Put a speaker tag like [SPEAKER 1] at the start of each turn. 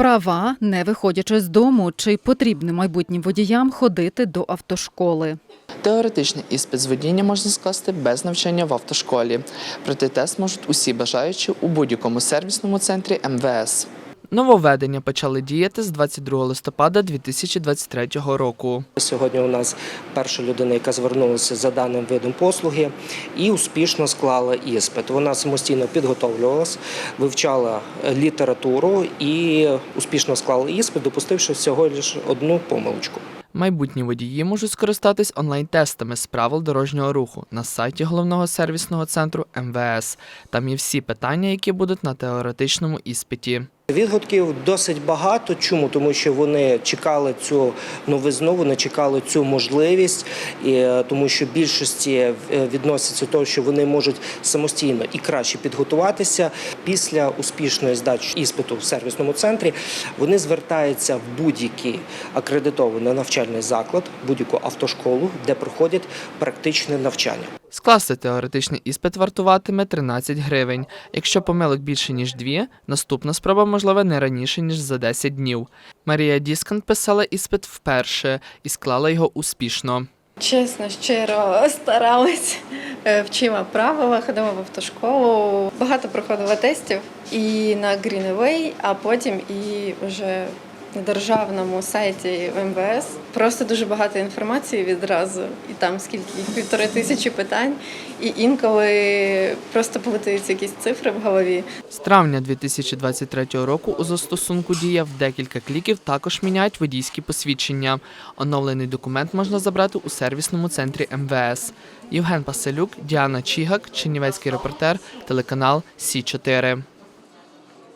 [SPEAKER 1] Права, не виходячи з дому, чи потрібно майбутнім водіям ходити до автошколи.
[SPEAKER 2] Теоретичний іспит з водіння можна скласти без навчання в автошколі. Проте тест можуть усі бажаючі у будь-якому сервісному центрі МВС.
[SPEAKER 3] Нововведення почали діяти з 22 листопада 2023 року.
[SPEAKER 4] Сьогодні у нас перша людина, яка звернулася за даним видом послуги і успішно склала іспит. Вона самостійно підготовлювалась, вивчала літературу і успішно склала іспит, допустивши всього лише одну помилочку.
[SPEAKER 3] Майбутні водії можуть скористатись онлайн-тестами з правил дорожнього руху на сайті головного сервісного центру МВС. Там є всі питання, які будуть на теоретичному іспиті.
[SPEAKER 4] Відгуків досить багато. Чому? Тому що вони чекали цю новизну, вони чекали цю можливість, і, е, тому що більшості е, відносяться до того, що вони можуть самостійно і краще підготуватися. Після успішної здачі іспиту в сервісному центрі вони звертаються в будь-який акредитований навчальний заклад, будь-яку автошколу, де проходять практичне навчання.
[SPEAKER 3] Скласти теоретичний іспит вартуватиме 13 гривень. Якщо помилок більше ніж дві, наступна спроба можлива не раніше ніж за 10 днів. Марія Діскан писала іспит вперше і склала його успішно.
[SPEAKER 5] Чесно, щиро старались. Е, Вчимо правила, ходимо в автошколу. Багато проходила тестів і на Greenway, а потім і вже на державному сайті МВС. Просто дуже багато інформації відразу, і там скільки півтори тисячі питань. І інколи просто плутаються якісь цифри в голові.
[SPEAKER 3] З травня 2023 року у застосунку дія в декілька кліків також міняють водійські посвідчення. Оновлений документ можна забрати у сервісному центрі МВС. Євген Паселюк, Діана Чігак, Чернівецький репортер, телеканал Сі 4